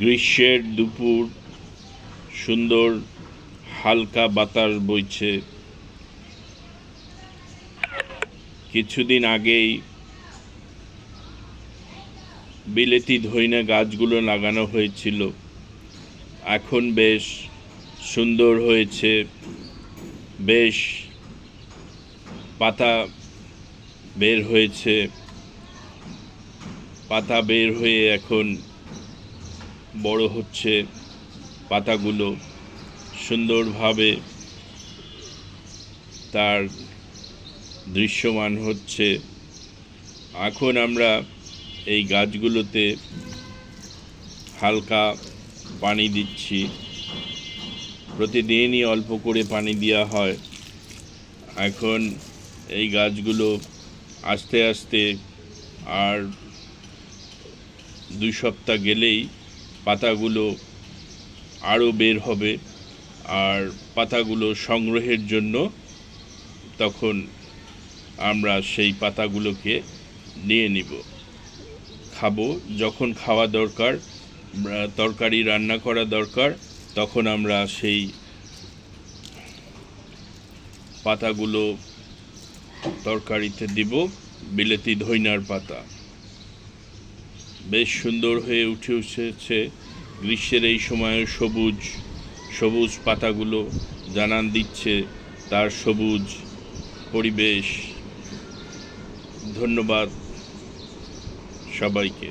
গ্রীষ্মের দুপুর, সুন্দর হালকা বাতাস বইছে। কিছুদিন আগেই বিলেতি ধইনা গাছগুলো লাগানো হয়েছিল। এখন বেশ সুন্দর হয়েছে। বেশ পাতা বের হয়েছে। পাতা বের হয়ে এখন বড় হচ্ছে পাতাগুলো সুন্দরভাবে তার দৃশ্যমান হচ্ছে। এখন আমরা এই গাছগুলোতে হালকা পানি দিচ্ছি। প্রতিদিনই অল্প করে পানি দেওয়া হয়। এখন এই গাছগুলো আস্তে আস্তে আর দুই সপ্তাহ গেলেই পাতাগুলো আরও বের হবে আর পাতাগুলো সংগ্রহের জন্য তখন আমরা সেই পাতাগুলোকে নিয়ে নিব। খাব, যখন খাওয়া দরকার তরকারি রান্না করা দরকার, তখন আমরা সেই পাতাগুলো তরকারিতে দিব, বিলেতি ধইনার পাতা। বেশ সুন্দর হয়ে উঠে উঠেছে। গ্রীষ্মের এই সময়ে সবুজ সবুজ পাতাগুলো জানান দিচ্ছে তার সবুজ পরিবেশ। ধন্যবাদ সবাইকে।